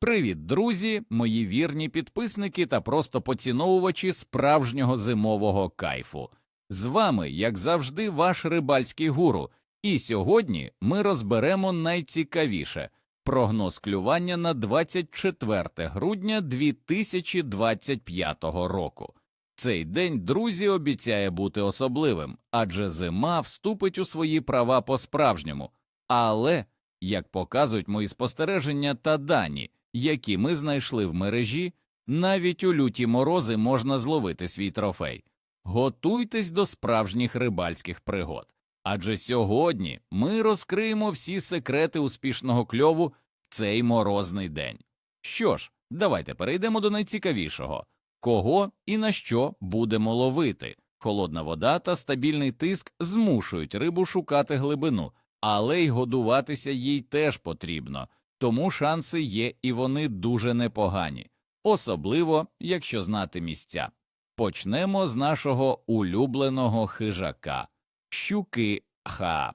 Привіт, друзі, мої вірні підписники та просто поціновувачі справжнього зимового кайфу. З вами, як завжди, ваш рибальський гуру, і сьогодні ми розберемо найцікавіше прогноз клювання на 24 грудня 2025 року. Цей день, друзі, обіцяє бути особливим, адже зима вступить у свої права по-справжньому. Але, як показують мої спостереження та дані, які ми знайшли в мережі, навіть у люті морози можна зловити свій трофей. Готуйтесь до справжніх рибальських пригод. Адже сьогодні ми розкриємо всі секрети успішного кльову в цей морозний день. Що ж, давайте перейдемо до найцікавішого кого і на що будемо ловити. Холодна вода та стабільний тиск змушують рибу шукати глибину, але й годуватися їй теж потрібно, тому шанси є і вони дуже непогані, особливо якщо знати місця. Почнемо з нашого улюбленого хижака щуки ха.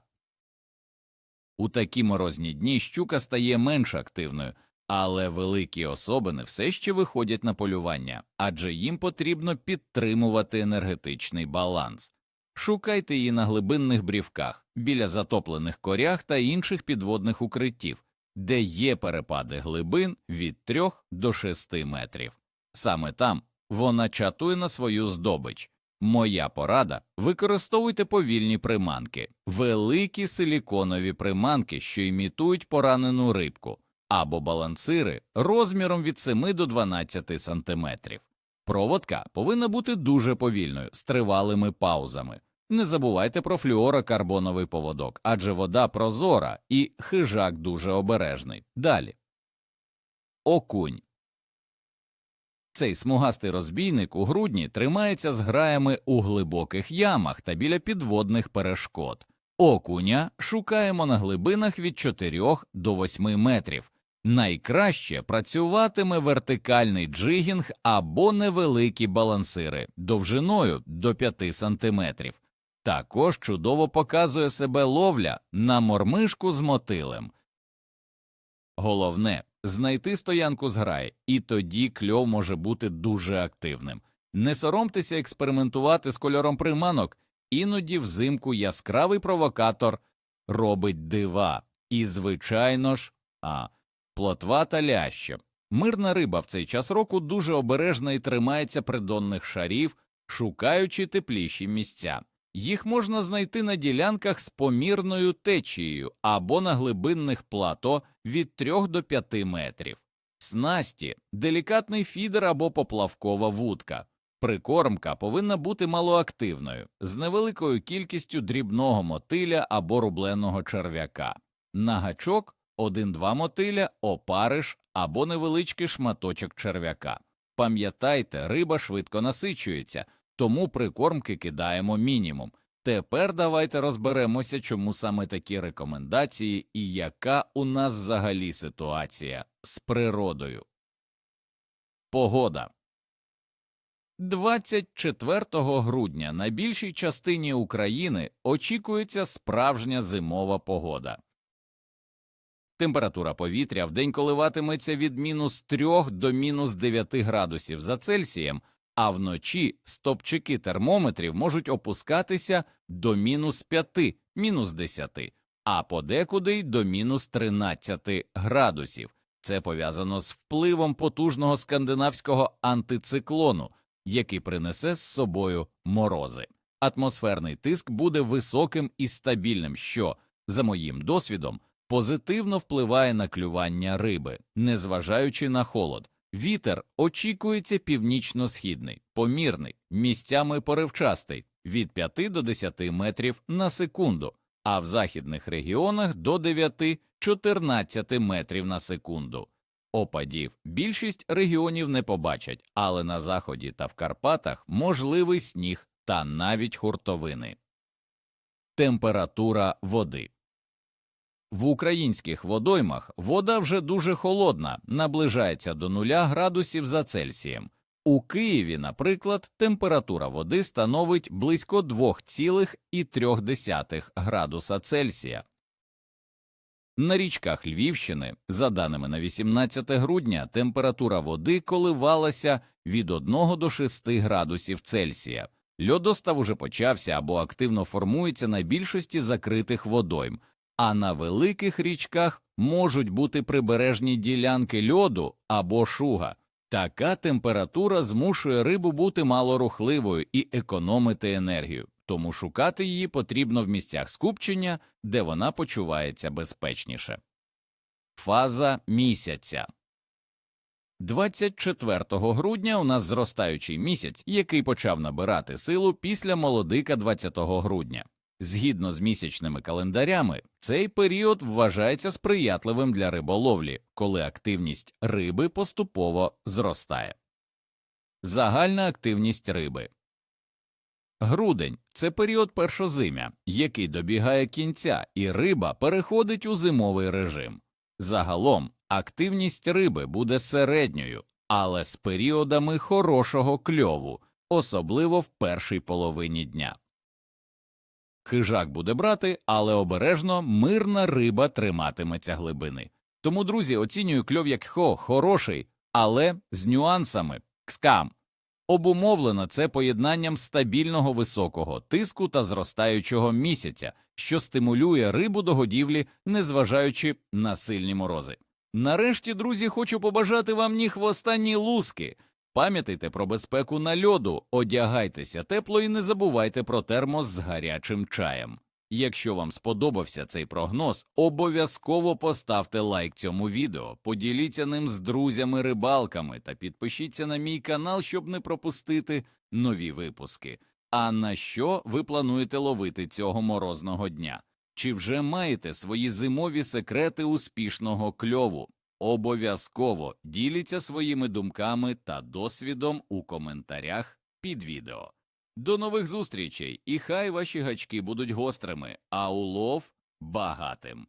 У такі морозні дні щука стає менш активною, але великі особини все ще виходять на полювання, адже їм потрібно підтримувати енергетичний баланс. Шукайте її на глибинних брівках, біля затоплених корях та інших підводних укриттів, де є перепади глибин від 3 до 6 метрів. Саме там вона чатує на свою здобич. Моя порада використовуйте повільні приманки, великі силіконові приманки, що імітують поранену рибку, або балансири розміром від 7 до 12 сантиметрів. Проводка повинна бути дуже повільною, з тривалими паузами. Не забувайте про флюорокарбоновий поводок, адже вода прозора і хижак дуже обережний. Далі. Окунь. Цей смугастий розбійник у грудні тримається з граями у глибоких ямах та біля підводних перешкод. Окуня шукаємо на глибинах від 4 до 8 метрів. Найкраще працюватиме вертикальний джигінг або невеликі балансири довжиною до 5 сантиметрів. Також чудово показує себе ловля на мормишку з мотилем. Головне знайти стоянку з грай, і тоді кльов може бути дуже активним. Не соромтеся експериментувати з кольором приманок, іноді взимку яскравий провокатор робить дива. І, звичайно ж, а плотва та ляща. Мирна риба в цей час року дуже обережна і тримається придонних шарів, шукаючи тепліші місця. Їх можна знайти на ділянках з помірною течією або на глибинних плато від 3 до 5 метрів. Снасті делікатний фідер або поплавкова вудка. Прикормка повинна бути малоактивною, з невеликою кількістю дрібного мотиля або рубленого черв'яка. На гачок 1-2 мотиля, опариш або невеличкий шматочок черв'яка. Пам'ятайте, риба швидко насичується, тому прикормки кидаємо мінімум. Тепер давайте розберемося, чому саме такі рекомендації і яка у нас взагалі ситуація з природою. Погода 24 грудня на більшій частині України очікується справжня зимова погода. Температура повітря вдень коливатиметься від мінус 3 до мінус 9 градусів за Цельсієм, а вночі стопчики термометрів можуть опускатися до мінус 5, мінус 10, а подекуди й до мінус 13 градусів. Це пов'язано з впливом потужного скандинавського антициклону, який принесе з собою морози. Атмосферний тиск буде високим і стабільним, що, за моїм досвідом, позитивно впливає на клювання риби, незважаючи на холод. Вітер очікується північно-східний, помірний, місцями поривчастий від 5 до 10 метрів на секунду, а в західних регіонах до 9-14 метрів на секунду. Опадів більшість регіонів не побачать, але на заході та в Карпатах можливий сніг та навіть хуртовини. Температура води в українських водоймах вода вже дуже холодна, наближається до 0 градусів за Цельсієм. У Києві, наприклад, температура води становить близько 2,3 градуса Цельсія. На річках Львівщини, за даними на 18 грудня, температура води коливалася від 1 до 6 градусів Цельсія. Льодостав уже почався або активно формується на більшості закритих водойм, а на великих річках можуть бути прибережні ділянки льоду або шуга. Така температура змушує рибу бути малорухливою і економити енергію, тому шукати її потрібно в місцях скупчення, де вона почувається безпечніше. Фаза місяця 24 грудня у нас зростаючий місяць, який почав набирати силу після молодика 20 грудня. Згідно з місячними календарями, цей період вважається сприятливим для риболовлі, коли активність риби поступово зростає. Загальна активність риби Грудень це період першозимя, який добігає кінця, і риба переходить у зимовий режим. Загалом активність риби буде середньою, але з періодами хорошого кльову, особливо в першій половині дня. Хижак буде брати, але обережно мирна риба триматиметься глибини. Тому, друзі, оцінюю кльов як хо, хороший, але з нюансами кскам. Обумовлено це поєднанням стабільного високого тиску та зростаючого місяця, що стимулює рибу до годівлі, незважаючи на сильні морози. Нарешті, друзі, хочу побажати вам ні хвоста, ні луски. Пам'ятайте про безпеку на льоду, одягайтеся тепло і не забувайте про термос з гарячим чаєм. Якщо вам сподобався цей прогноз, обов'язково поставте лайк цьому відео, поділіться ним з друзями-рибалками та підпишіться на мій канал, щоб не пропустити нові випуски. А на що ви плануєте ловити цього морозного дня? Чи вже маєте свої зимові секрети успішного кльову? Обов'язково діліться своїми думками та досвідом у коментарях під відео. До нових зустрічей, і хай ваші гачки будуть гострими, а улов багатим.